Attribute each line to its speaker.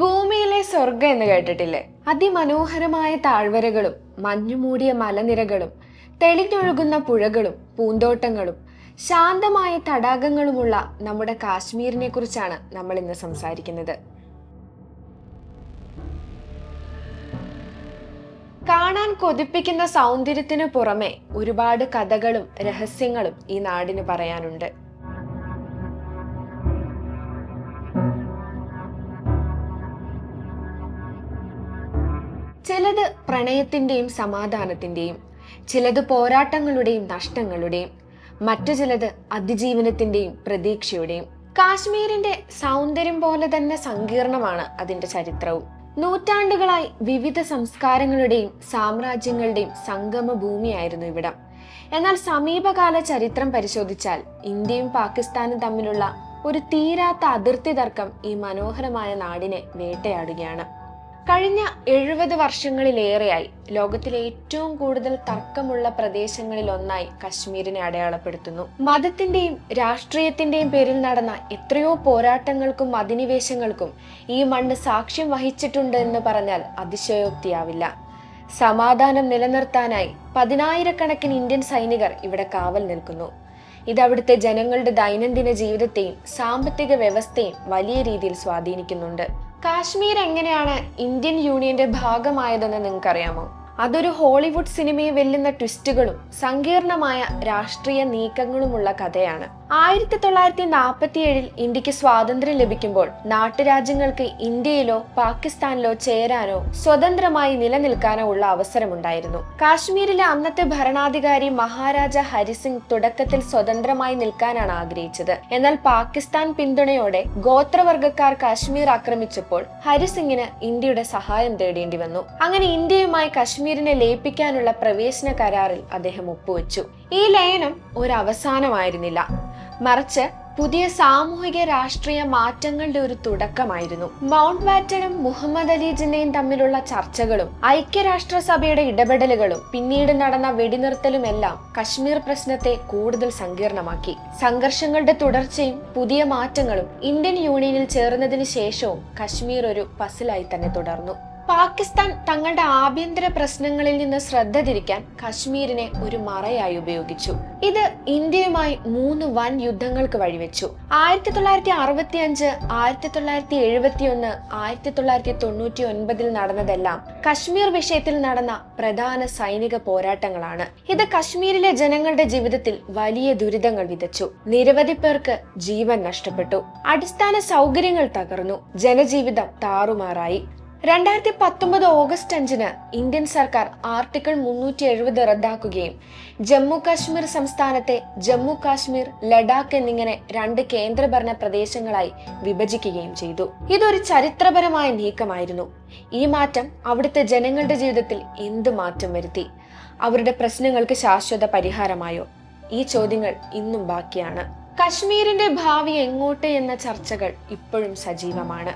Speaker 1: ഭൂമിയിലെ സ്വർഗം എന്ന് കേട്ടിട്ടില്ലേ? അതിമനോഹരമായ താഴ്വരകളും മഞ്ഞുമൂടിയ മലനിരകളും തെളിഞ്ഞൊഴുകുന്ന പുഴകളും പൂന്തോട്ടങ്ങളും ശാന്തമായ തടാകങ്ങളുമുള്ള നമ്മുടെ കാശ്മീരിനെ കുറിച്ചാണ് നമ്മൾ ഇന്ന് സംസാരിക്കുന്നത്. കാണാൻ കൊതിപ്പിക്കുന്ന സൗന്ദര്യത്തിനു പുറമെ ഒരുപാട് കഥകളും രഹസ്യങ്ങളും ഈ നാടിന് പറയാനുണ്ട്. ചിലത് പ്രണയത്തിന്റെയും സമാധാനത്തിന്റെയും ചിലത് പോരാട്ടങ്ങളുടെയും നഷ്ടങ്ങളുടെയും മറ്റു ചിലത് അതിജീവനത്തിന്റെയും പ്രതീക്ഷയുടെയും. കാശ്മീരിന്റെ സൗന്ദര്യം പോലെ തന്നെ സങ്കീർണമാണ് അതിന്റെ ചരിത്രവും. നൂറ്റാണ്ടുകളായി വിവിധ സംസ്കാരങ്ങളുടെയും സാമ്രാജ്യങ്ങളുടെയും സംഗമ ഭൂമിയായിരുന്നു ഇവിടം. എന്നാൽ സമീപകാല ചരിത്രം പരിശോധിച്ചാൽ ഇന്ത്യയും പാകിസ്ഥാനും തമ്മിലുള്ള ഒരു തീരാത്ത അതിർത്തി തർക്കം ഈ മനോഹരമായ നാടിനെ വേട്ടയാടുകയാണ്. കഴിഞ്ഞ എഴുപത് വർഷങ്ങളിലേറെയായി ലോകത്തിലെ ഏറ്റവും കൂടുതൽ തർക്കമുള്ള പ്രദേശങ്ങളിൽ ഒന്നായി കശ്മീരിനെ അടയാളപ്പെടുത്തുന്നു. മതത്തിന്റെയും രാഷ്ട്രീയത്തിന്റെയും പേരിൽ നടന്ന എത്രയോ പോരാട്ടങ്ങൾക്കും അധിനിവേശങ്ങൾക്കും ഈ മണ്ണ് സാക്ഷ്യം വഹിച്ചിട്ടുണ്ട് എന്ന് പറഞ്ഞാൽ അതിശയോക്തിയാവില്ല. സമാധാനം നിലനിർത്താനായി പതിനായിരക്കണക്കിന് ഇന്ത്യൻ സൈനികർ ഇവിടെ കാവൽ നിൽക്കുന്നു. ഇത് അവിടുത്തെ ജനങ്ങളുടെ ദൈനംദിന ജീവിതത്തെയും സാമ്പത്തിക വ്യവസ്ഥയും വലിയ രീതിയിൽ സ്വാധീനിക്കുന്നുണ്ട്. കാശ്മീർ എങ്ങനെയാണ് ഇന്ത്യൻ യൂണിയന്റെ ഭാഗമായതെന്ന് നിങ്ങൾക്കറിയാമോ? അതൊരു ഹോളിവുഡ് സിനിമയെ വെല്ലുന്ന ട്വിസ്റ്റുകളും സങ്കീർണമായ രാഷ്ട്രീയ നീക്കങ്ങളുമുള്ള കഥയാണ്. ആയിരത്തി തൊള്ളായിരത്തി നാൽപ്പത്തി ഏഴിൽ ഇന്ത്യയ്ക്ക് സ്വാതന്ത്ര്യം ലഭിക്കുമ്പോൾ നാട്ടുരാജ്യങ്ങൾക്ക് ഇന്ത്യയിലോ പാകിസ്ഥാനിലോ ചേരാനോ സ്വതന്ത്രമായി നിലനിൽക്കാനോ ഉള്ള അവസരമുണ്ടായിരുന്നു. കാശ്മീരിലെ അന്നത്തെ ഭരണാധികാരി മഹാരാജ ഹരിസിംഗ് തുടക്കത്തിൽ സ്വതന്ത്രമായി നിൽക്കാനാണ് ആഗ്രഹിച്ചത്. എന്നാൽ പാകിസ്ഥാൻ പിന്തുണയോടെ ഗോത്രവർഗക്കാർ കാശ്മീർ ആക്രമിച്ചപ്പോൾ ഹരിസിംഗിന് ഇന്ത്യയുടെ സഹായം തേടേണ്ടി വന്നു. അങ്ങനെ ഇന്ത്യയുമായി കശ്മീരിനെ ലയിപ്പിക്കാനുള്ള പ്രവേശന കരാറിൽ അദ്ദേഹം ഒപ്പുവെച്ചു. ഈ ലയനം ഒരു അവസാനമായിരുന്നില്ല മറിച്ച് പുതിയ സാമൂഹിക രാഷ്ട്രീയ മാറ്റങ്ങളുടെ ഒരു തുടക്കമായിരുന്നു. മൗണ്ട് ബാറ്റനും മുഹമ്മദ് അലി ജിന്നയും തമ്മിലുള്ള ചർച്ചകളും ഐക്യരാഷ്ട്രസഭയുടെ ഇടപെടലുകളും പിന്നീട് നടന്ന വെടിനിർത്തലുമെല്ലാം കശ്മീർ പ്രശ്നത്തെ കൂടുതൽ സങ്കീർണമാക്കി. സംഘർഷങ്ങളുടെ തുടർച്ചയും പുതിയ മാറ്റങ്ങളും ഇന്ത്യൻ യൂണിയനിൽ ചേർന്നതിന് ശേഷവും കശ്മീർ ഒരു പസിലായി തന്നെ തുടർന്നു. പാകിസ്ഥാൻ തങ്ങളുടെ ആഭ്യന്തര പ്രശ്നങ്ങളിൽ നിന്ന് ശ്രദ്ധ തിരിക്കാൻ കശ്മീരിനെ ഒരു മറയായി ഉപയോഗിച്ചു. ഇത് ഇന്ത്യയുമായി മൂന്ന് വൻ യുദ്ധങ്ങൾക്ക് വഴിവെച്ചു. ആയിരത്തി തൊള്ളായിരത്തി അറുപത്തി അഞ്ച് ആയിരത്തി തൊള്ളായിരത്തി എഴുപത്തി ഒന്ന് ആയിരത്തി തൊള്ളായിരത്തി തൊണ്ണൂറ്റി ഒൻപതിൽ നടന്നതെല്ലാം കശ്മീർ വിഷയത്തിൽ നടന്ന പ്രധാന സൈനിക പോരാട്ടങ്ങളാണ്. ഇത് കശ്മീരിലെ ജനങ്ങളുടെ ജീവിതത്തിൽ വലിയ ദുരിതങ്ങൾ വിതച്ചു. നിരവധി പേർക്ക് ജീവൻ നഷ്ടപ്പെട്ടു. അടിസ്ഥാന സൗകര്യങ്ങൾ തകർന്നു. ജനജീവിതം താറുമാറായി. രണ്ടായിരത്തി പത്തൊമ്പത് ഓഗസ്റ്റ് അഞ്ചിന് ഇന്ത്യൻ സർക്കാർ ആർട്ടിക്കിൾ മുന്നൂറ്റി എഴുപത് റദ്ദാക്കുകയും ജമ്മു കാശ്മീർ സംസ്ഥാനത്തെ ജമ്മു കാശ്മീർ ലഡാക്ക് എന്നിങ്ങനെ രണ്ട് കേന്ദ്രഭരണ പ്രദേശങ്ങളായി വിഭജിക്കുകയും ചെയ്തു. ഇതൊരു ചരിത്രപരമായ നീക്കമായിരുന്നു. ഈ മാറ്റം അവിടുത്തെ ജനങ്ങളുടെ ജീവിതത്തിൽ എന്ത് മാറ്റം വരുത്തി? അവരുടെ പ്രശ്നങ്ങൾക്ക് ശാശ്വത പരിഹാരമായോ? ഈ ചോദ്യങ്ങൾ ഇന്നും ബാക്കിയാണ്. കശ്മീരിന്റെ ഭാവി എങ്ങോട്ട് എന്ന ചർച്ചകൾ ഇപ്പോഴും സജീവമാണ്.